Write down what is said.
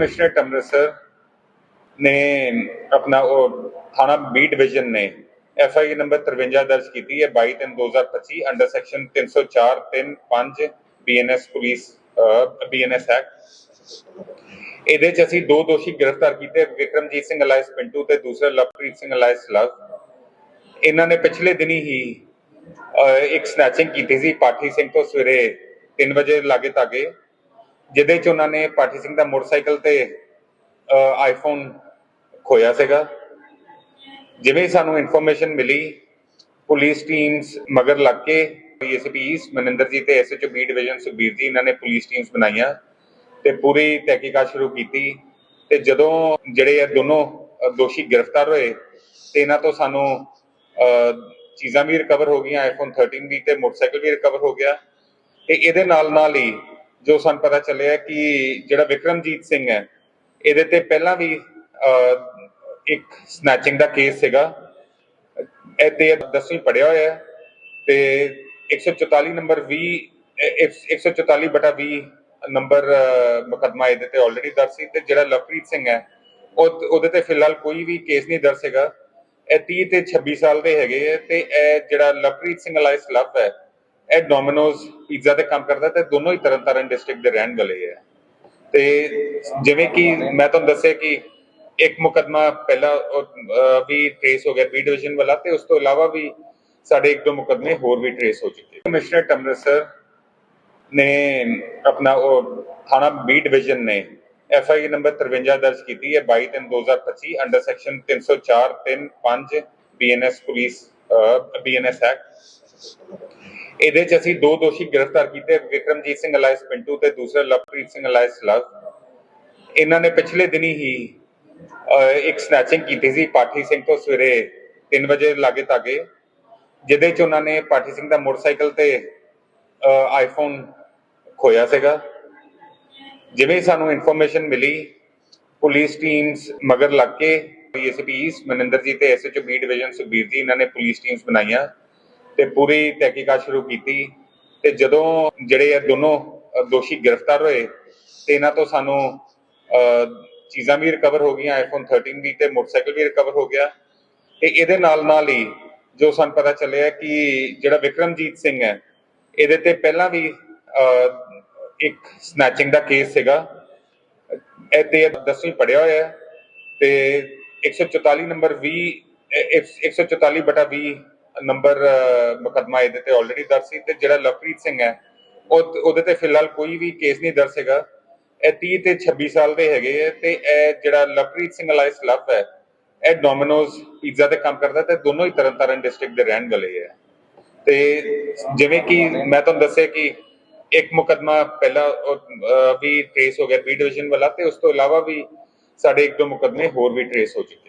Commissioner Amritsar ਨੇ ਆਪਣਾ ਉਹ ਥਾਣਾ ਬੀ ਡਿਵੀਜ਼ਨ ਨੇ ਐਫ ਆਈ ਨੰਬਰ 53 ਦਰਜ ਕੀਤੀ ਹੈ 22 ਤਿੰਨ 2025 under section 304 3 5 BNS police BNS act. ਇਹਦੇ ਚ ਅਸੀਂ ਦੋ ਦੋਸ਼ੀ ਗ੍ਰਿਫਤਾਰ ਕੀਤੇ, ਵਿਕਰਮਜੀਤ ਸਿੰਘ ਅਲਾਇਸ ਪਿੰਟੂ ਤੇ ਦੂਸਰਾ ਲਵਪ੍ਰੀਤ ਸਿੰਘ ਅਲਾਇਸ ਲਵ। ਇਹਨਾਂ ਨੇ ਪਿਛਲੇ ਦਿਨੀ ਹੀ ਇੱਕ ਸਨੈਚਿੰਗ ਕੀਤੀ ਸੀ, ਪਾਠੀ ਸਿੰਘ ਤੋਂ ਸਵੇਰੇ 3 ਵਜੇ ਲਾਗੇ ਤਾਗੇ ਜਿਹਦੇ ਚ ਉਹਨਾਂ ਨੇ ਪਾਠੀ ਸਿੰਘ ਦਾ ਮੋਟਰਸਾਈਕਲ ਤੇ ਆਈਫੋਨ ਖੋਇਆ ਸੀਗਾ। ਜਿਵੇਂ ਸਾਨੂੰ ਇਨਫੋਰਮੇਸ਼ਨ ਮਿਲੀ, ਪੁਲਿਸ ਟੀਮਸ ਮਗਰ ਲੱਗ ਕੇ ਏਸੀਪੀ ਈਸਟ ਮਨਿੰਦਰ ਜੀ ਤੇ ਐਸਐਚਓ ਬੀ ਡਿਵੀਜ਼ਨ ਸੁਖਬੀਰ ਜੀ, ਇਹਨਾਂ ਨੇ ਪੁਲਿਸ ਟੀਮਸ ਬਣਾਈਆਂ ਤੇ ਪੂਰੀ ਤਹਿਕੀਕਾਤ ਸ਼ੁਰੂ ਕੀਤੀ ਤੇ ਜਦੋਂ ਜਿਹੜੇ ਇਹ ਦੋਨੋਂ ਦੋਸ਼ੀ ਗ੍ਰਿਫਤਾਰ ਹੋਏ ਤੇ ਇਹਨਾਂ ਤੋਂ ਸਾਨੂੰ ਚੀਜ਼ਾਂ ਵੀ ਰਿਕਵਰ ਹੋ ਗਈਆਂ ਆਈਫੋਨ 13 ਵੀ ਤੇ ਮੋਟਰਸਾਈਕਲ ਵੀ ਰਿਕਵਰ ਹੋ ਗਿਆ ਤੇ ਇਹਦੇ ਨਾਲ ਨਾਲ ਹੀ ਜੋ ਸਾਨੂੰ ਪਤਾ ਚੱਲਿਆ ਕਿ ਜਿਹੜਾ ਵਿਕਰਮਜੀਤ ਸਿੰਘ ਹੈ ਇਹਦੇ ਤੇ ਪਹਿਲਾਂ ਵੀ ਅ, ਇੱਕ ਸਨੈਚਿੰਗ ਦਾ ਕੇਸ ਸੀਗਾ। ਇਹ ਤੇ 10ਵੀਂ ਪੜਿਆ ਹੋਇਆ ਹੈ। ਤੇ 144 ਨੰਬਰ 20 ਇਹ 144 ਬਟਾ 20 ਨੰਬਰ ਅ, ਮੁਕੱਦਮਾ ਇਹਦੇ ਤੇ ਆਲਰੇਡੀ ਦਰਜ ਸੀ। ਤੇ ਜਿਹੜਾ ਲਵਪ੍ਰੀਤ ਸਿੰਘ ਹੈ ਉਹ ਉਹਦੇ ਤੇ ਫਿਲਹਾਲ ਕੋਈ ਵੀ ਕੇਸ ਨਹੀਂ ਦਰਜ ਹੈਗਾ ਇਹ 30 ਤੇ 26 ਸਾਲ ਦੇ ਹੈਗੇ ਹੈ ਤੇ ਇਹ ਜਿਹੜਾ ਲਵਪ੍ਰੀਤ ਸਿੰਘ ਅਲਾਈਸ ਲਵ ਹੈ ਇਹ ਡੋਮਿਨੋਜ਼ ਪੀਜ਼ਾ ਤੇ ਕੰਮ ਕਰਦਾ ਤੇ ਦੋਨੋਂ ਹੀ ਤਰਨਤਾਰਨ ਡਿਸਟ੍ਰਿਕਟ ਦੇ ਰਹਿਣ ਵਾਲੇ ਹੈ ਤੇ ਜਿਵੇਂ ਕਿ ਮੈਂ ਤੁਹਾਨੂੰ ਦੱਸਿਆ ਕਿ ਇੱਕ ਮੁਕਦਮਾ ਪਹਿਲਾਂ ਵੀ ਟ੍ਰੇਸ ਹੋ ਗਿਆ ਬੀ ਡਿਵੀਜ਼ਨ ਵਾਲਾ ਤੇ ਉਸ ਤੋਂ ਇਲਾਵਾ ਵੀ ਸਾਡੇ ਇੱਕ ਦੋ ਮੁਕਦਮੇ ਹੋਰ ਵੀ ਟ੍ਰੇਸ ਹੋ ਚੁੱਕੇ ਕਮਿਸ਼ਨਰ ਅੰਮ੍ਰਿਤਸਰ ਨੇ ਆਪਣਾ ਉਹ ਥਾਣਾ ਬੀ ਡਿਵੀਜ਼ਨ ਨੇ ਐਫ ਆਈ ਨੰਬਰ 53 ਦਰਜ ਕੀਤੀ ਹੈ 22 ਤਿੰਨ 2025 under section 304 3 5 BNS police BNS act ਇਹਦੇ ਚ ਅਸੀਂ ਦੋ ਦੋਸ਼ੀ ਗ੍ਰਿਫਤਾਰ ਕੀਤੇ, ਵਿਕਰਮਜੀਤ ਸਿੰਘ ਅਲਾਇਸ ਪਿੰਟੂ ਤੇ ਦੂਸਰਾ ਲਵਪ੍ਰੀਤ ਸਿੰਘ ਅਲਾਇਸ ਲਵ। ਇਹਨਾਂ ਨੇ ਪਿਛਲੇ ਦਿਨੀ ਹੀ ਇੱਕ ਸਨੈਚਿੰਗ ਕੀਤੀ ਸੀ ਪਾਠੀ ਸਿੰਘ ਤੋਂ ਸਵੇਰੇ 3 ਵਜੇ ਲਾਗੇ ਤਾਗੇ ਜਿਹਦੇ ਚ ਉਹਨਾਂ ਨੇ ਪਾਠੀ ਸਿੰਘ ਦਾ ਮੋਟਰਸਾਈਕਲ ਤੇ ਆਈਫੋਨ ਖੋਇਆ ਸੀਗਾ। ਜਿਵੇਂ ਸਾਨੂੰ ਇਨਫੋਰਮੇਸ਼ਨ ਮਿਲੀ, ਪੁਲਿਸ ਟੀਮਸ ਮਗਰ ਲੱਗ ਕੇ, ਏਸੀਪੀ ਮਨਿੰਦਰ ਜੀ ਤੇ ਐਸਐਚਓ ਬੀ ਡਿਵੀਜ਼ਨ ਸੁਖਬੀਰ ਜੀ ਇਹਨਾਂ ਨੇ ਪੁਲਿਸ ਟੀਮਸ ਬਣਾਈਆਂ। ਤੇ ਪੂਰੀ ਤਹਿਕੀਕਾਤ ਸ਼ੁਰੂ ਕੀਤੀ ਤੇ ਜਦੋਂ ਜਿਹੜੇ ਇਹ ਦੋਨੋਂ ਦੋਸ਼ੀ ਗ੍ਰਿਫਤਾਰ ਹੋਏ ਤੇ ਇਹਨਾਂ ਤੋਂ ਸਾਨੂੰ ਚੀਜ਼ਾਂ ਵੀ ਰਿਕਵਰ ਹੋ ਗਈਆਂ ਆਈਫੋਨ 13 ਵੀ ਤੇ ਮੋਟਰਸਾਈਕਲ ਵੀ ਰਿਕਵਰ ਹੋ ਗਿਆ ਤੇ ਇਹਦੇ ਨਾਲ ਨਾਲ ਹੀ ਜੋ ਸਾਨੂੰ ਪਤਾ ਚੱਲਿਆ ਕਿ ਜਿਹੜਾ ਵਿਕਰਮਜੀਤ ਸਿੰਘ ਹੈ, ਇਹਦੇ ਤੇ ਪਹਿਲਾਂ ਵੀ ਇੱਕ ਸਨੈਚਿੰਗ ਦਾ ਕੇਸ ਸੀਗਾ। ਇਹ ਤੇ 10ਵੀਂ ਪੜਿਆ ਹੋਇਆ ਹੈ ਤੇ 144 ਨੰਬਰ 20 ਇਹ 144 ਬਟਾ 20 ਨੰਬਰ ਅ, ਮੁਕੱਦਮਾ ਇਹਦੇ ਤੇ ਆਲਰੇਡੀ ਦਰਜ ਸੀ ਤੇ ਜਿਹੜਾ ਲਵਪ੍ਰੀਤ ਸਿੰਘ ਹੈ ਉਹ ਉਹਦੇ ਤੇ ਫਿਲਹਾਲ ਕੋਈ ਵੀ ਕੇਸ ਨਹੀਂ ਦਰਜ ਹੈਗਾ। ਇਹ 30 ਤੇ 26 ਸਾਲ ਦੇ ਹੈਗੇ ਹੈ ਤੇ ਇਹ ਜਿਹੜਾ ਲਵਪ੍ਰੀਤ ਸਿੰਘ ਅਲਾਈਸ ਲਵ ਹੈ ਇਹ ਡੋਮਿਨੋਜ਼ ਪੀਜ਼ਾ ਤੇ ਕੰਮ ਕਰਦਾ ਤੇ ਦੋਨੋਂ ਹੀ ਤਰਨਤਾਰਨ ਡਿਸਟ੍ਰਿਕਟ ਦੇ ਰਹਿਣ ਵਾਲੇ ਹੈ ਤੇ ਜਿਵੇਂ ਕਿ ਮੈਂ ਤੁਹਾਨੂੰ ਦੱਸਿਆ ਕਿ ਇੱਕ ਮੁਕਦਮਾ ਪਹਿਲਾਂ ਵੀ ਟ੍ਰੇਸ ਹੋ ਗਿਆ ਬੀ ਡਿਵੀਜ਼ਨ ਵਾਲਾ ਤੇ ਉਸ ਤੋਂ ਇਲਾਵਾ ਵੀ ਸਾਡੇ ਇੱਕ ਦੋ ਮੁਕਦਮੇ ਹੋਰ ਵੀ ਟ੍ਰੇਸ ਹੋ ਚੁੱਕੇ।